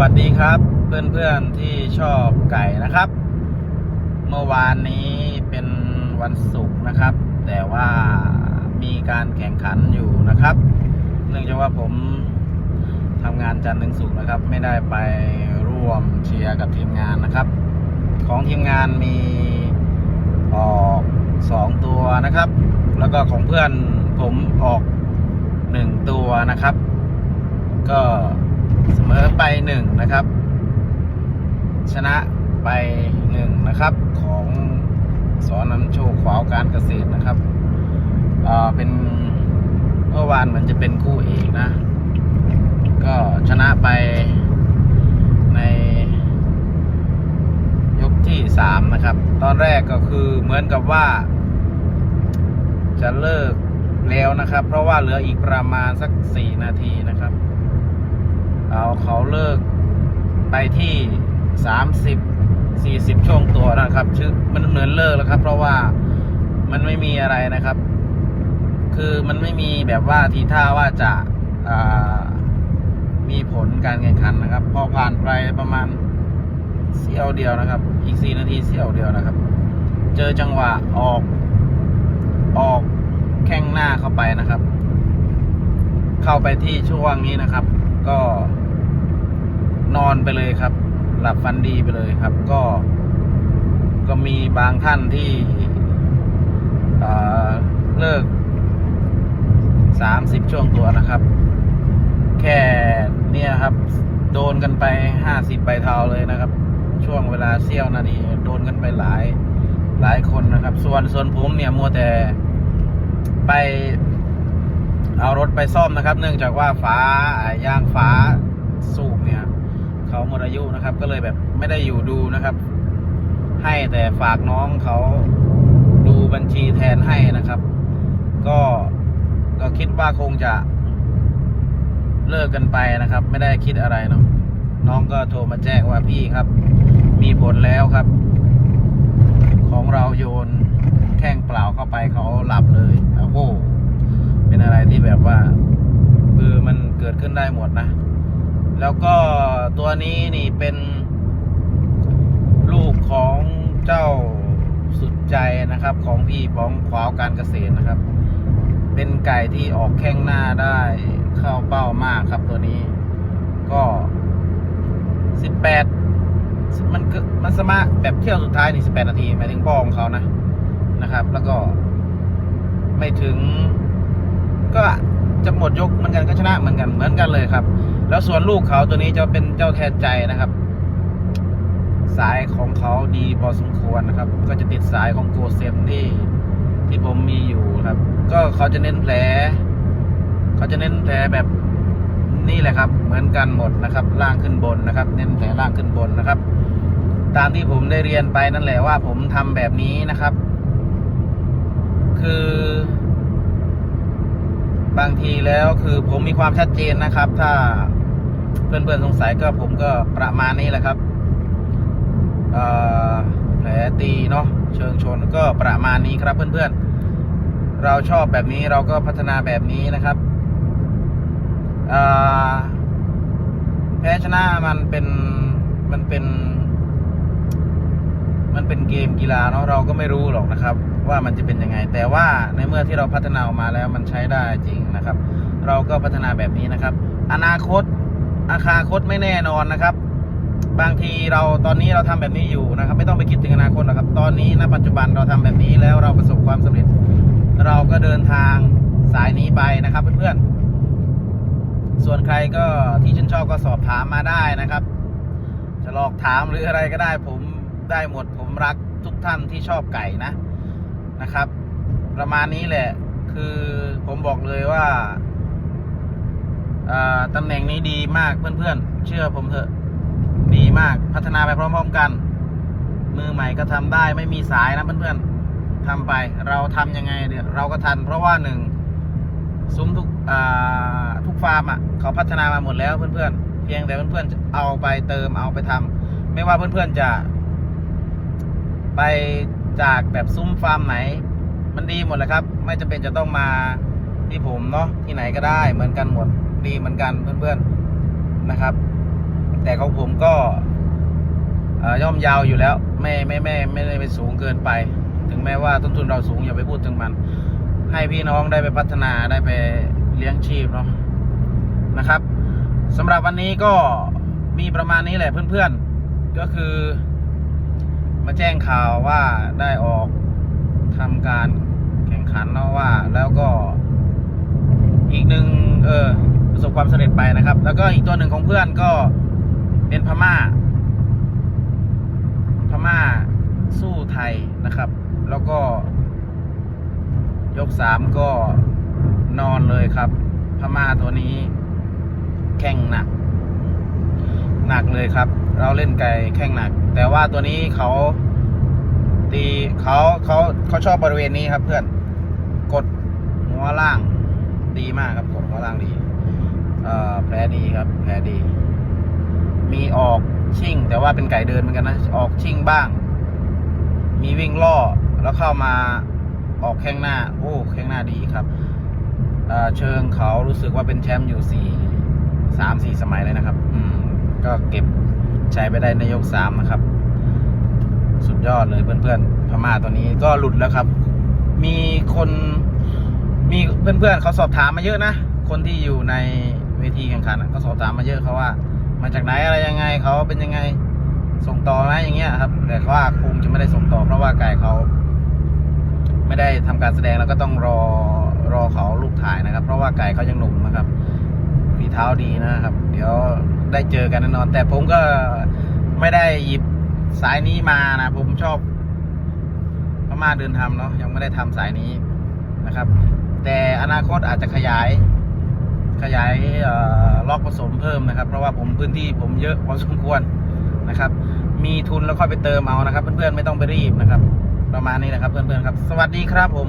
วัสดีครับเพื่อนๆที่ชอบไก่นะครับ เมื่อวานนี้เป็นวันศุกร์นะครับ แต่ว่ามีการแข่งขันอยู่นะครับ เนื่องจากว่าผมทำงานจันทร์ถึงศุกร์นะครับ ไม่ได้ไปร่วมเชียร์กับทีมงานนะครับ ของทีมงานมีออกสองตัวนะครับ แล้วก็ของเพื่อนผมออกหนึ่งตัวนะครับ ก็ เสมอไปหนึ่งนะครับ ชนะไปหนึ่งนะครับ ของสอนำโชคขวาวการเกษตรนะครับเออเป็นเมื่อวานเหมือนจะเป็นคู่เอกนะ ก็ชนะไปในยกที่สามนะครับ ตอนแรกก็คือเหมือนกับว่า จะเลิกแล้วนะครับ เพราะว่าเหลืออีกประมาณสักสี่นาทีนะครับ เอาเขาเลิกไปที่สามสิบสี่สิบช่วงตัวนะครับ ชื่อมันเหมือนเลิกแล้วครับ เพราะว่ามันไม่มีอะไรนะครับ คือมันไม่มีแบบว่าทีท่าว่าจะามีผลการแข่งขันนะครับ พอผ่านไปประมาณเสี้ยวเดียวนะครับ อีกสี่นาทีเสี้ยวเดียวนะครับ เจอจังหวะออกออกแข้งหน้าเข้าไปนะครับ เข้าไปที่ช่วงนี้นะครับ ก็ นอนไปเลยครับ หลับฝันดีไปเลยครับ ก็ ก็มีบางท่านที่เลิกสามสิบช่วงตัวนะครับ แค่เนี่ยครับ โดนกันไปห้าสิบใบเทาเลยนะครับ ช่วงเวลาเสี้ยวนาทีโดนกันไปหลายหลายคนนะครับ ส่วนส่วนผมเนี่ยมัวแต่ไป เอารถไปซ่อมนะครับ เนื่องจากว่าฝาอ่ายางฝาสูบเนี่ยเขาหมดอายุนะครับ ก็เลยแบบไม่ได้อยู่ดูนะครับ ให้แต่ฝากน้องเขาดูบัญชีแทนให้นะครับ ก็ก็คิดว่าคงจะเลิกกันไปนะครับ ไม่ได้คิดอะไรเนาะน้องก็โทรมาแจ้งว่าพี่ครับ มีผลแล้วครับ ของเราโยนแข้งเปล่าเข้าไปเขาหลับเลยโอ้โห เป็นอะไรที่แบบว่าเออมันเกิดขึ้นได้หมดนะ แล้วก็ตัวนี้นี่เป็นลูกของเจ้าสุดใจนะครับ ของพี่ป้องขวาวการเกษตรนะครับ เป็นไก่ที่ออกแข้งหน้าได้เข้าเป้ามากครับตัวนี้ ก็สิบแปดมันก็มันสมาแบบเที่ยวสุดท้ายนี่สิบแปดนาทีหมายถึงพ่อของเขานะนะครับ แล้วก็ไม่ถึง ก็จะหมดยกเหมือนกันก็ชนะเหมือนกันเหมือนกันเลยครับ แล้วส่วนลูกเขาตัวนี้จะเป็นเจ้าแทนใจนะครับ สายของเขาดีพอสมควรนะครับ ก็จะติดสายของโกเซมที่ที่ผมมีอยู่ครับ ก็เขาจะเน้นแผลเขาจะเน้นแผลแบบนี่แหละครับ เหมือนกันหมดนะครับ ล่างขึ้นบนนะครับ เน้นแผลล่างขึ้นบนนะครับ ตามที่ผมได้เรียนไปนั่นแหละว่าผมทำแบบนี้นะครับ คือ บางทีแล้วคือผมมีความชัดเจนนะครับ ถ้าเพื่อนๆสงสัยก็ผมก็ประมาณนี้แหละครับแผลตีเนาะเชิงชนก็ประมาณนี้ครับเพื่อนๆ เราชอบแบบนี้เราก็พัฒนาแบบนี้นะครับแพ้ชนะมันเป็นมันเป็น มันเป็นเกมกีฬาเนาะเราก็ไม่รู้หรอกนะครับ ว่ามันจะเป็นยังไง แต่ว่าในเมื่อที่เราพัฒนาออกมาแล้วมันใช้ได้จริงนะครับ เราก็พัฒนาแบบนี้นะครับ อนาคตอาคาคตไม่แน่นอนนะครับ บางทีเราตอนนี้เราทำแบบนี้อยู่นะครับ ไม่ต้องไปคิดถึงอนาคตหรอกครับ ตอนนี้ณปัจจุบันเราทำแบบนี้แล้วเราประสบความสำเร็จ เราก็เดินทางสายนี้ไปนะครับเพื่อนๆส่วนใครก็ที่ชื่นชอบก็สอบถามมาได้นะครับ จะหลอกถามหรืออะไรก็ได้ผม ได้หมดผมรักทุกท่านที่ชอบไก่นะนะครับ ประมาณนี้แหละคือผมบอกเลยว่าตำแหน่งนี้ดีมากเพื่อนๆ เชื่อผมเถอะ ดีมากพัฒนาไปพร้อมๆกัน มือใหม่ก็ทำได้ไม่มีสายนะเพื่อนๆทำไปเราทำยังไงเดี๋ยวเราก็ทัน เพราะว่าหนึ่งซุ้มทุกทุกฟาร์มอะเขาพัฒนามาหมดแล้วเพื่อนๆเพียงแต่เพื่อนๆเอาไปเติมเอาไปทำไม่ว่าเพื่อนๆจะ ไปจากแบบซุ้มฟาร์มไหน มันดีหมดเลยครับ ไม่จำเป็นจะต้องมาที่ผมเนาะที่ไหนก็ได้เหมือนกันหมดดีเหมือนกันเพื่อนๆนะครับ แต่ของผมก็ย่อมยาวอยู่แล้ว ไม่ไม่ไม่ไม่ได้ไปสูงเกินไป ถึงแม้ว่าต้นทุนเราสูงอย่าไปพูดถึงมัน ให้พี่น้องได้ไปพัฒนาได้ไปเลี้ยงชีพเนาะนะครับสำหรับวันนี้ก็มีประมาณนี้แหละเพื่อนๆ ก็คือ มาแจ้งข่าวว่าได้ออกทำการแข่งขันเนาะว่า แล้วก็ อีกหนึ่งเออประสบความสำเร็จไปนะครับ แล้วก็อีกตัวหนึ่งของเพื่อนก็เป็นพม่า พม่าสู้ไทยนะครับ แล้วก็ ยกสามก็นอนเลยครับ พม่าตัวนี้ แข่งหนัก หนักเลยครับ เราเล่นไก่แข่งหนัก แต่ว่าตัวนี้เขาตีเขาเขาเขาชอบบริเวณนี้ครับเพื่อนกดหัวล่างดีมากครับกดหัวล่างดีแผลดีครับแผลดี มีออกชิ่ง แต่ว่าเป็นไก่เดินเหมือนกันนะออกชิ่งบ้าง มีวิ่งล่อแล้วเข้ามาออกแข้งหน้า โอ้แข้งหน้าดีครับเเชิงเขารู้สึกว่าเป็นแชมป์อยู่สี่สามสี่สมัยเลยนะครับ อืม ก็เก็บ ใช้ไปได้ในยกสามนะครับ สุดยอดเลยเพื่อนๆพม่าตัวนี้ก็หลุดแล้วครับ มีคนมีเพื่อนๆเขาสอบถามมาเยอะนะ คนที่อยู่ในเวทีแข่งขันอะเขาสอบถามมาเยอะเขาว่า มาจากไหนอะไรยังไงเขาเป็นยังไงส่งต่อไหมอย่างเงี้ยครับ แต่ว่าคงจะไม่ได้ส่งต่อเพราะว่าไก่เขา ไม่ได้ทำการแสดงแล้วก็ต้องรอรอเขาลูกถ่ายนะครับ เพราะว่าไก่เขายังหนุ่มนะครับ เท้าดีนะครับ เดี๋ยวได้เจอกันแน่นอน แต่ผมก็ไม่ได้หยิบสายนี้มานะผมชอบพม่าเดินทำเนาะยังไม่ได้ทำสายนี้นะครับ แต่อนาคตอาจจะขยายขยายล็อกผสมเพิ่มนะครับ เพราะว่าผมพื้นที่ผมเยอะพอสมควรนะครับ มีทุนแล้วค่อยไปเติมเอานะครับ เพื่อนๆไม่ต้องไปรีบนะครับ ประมาณนี้นะครับเพื่อนๆครับ สวัสดีครับผม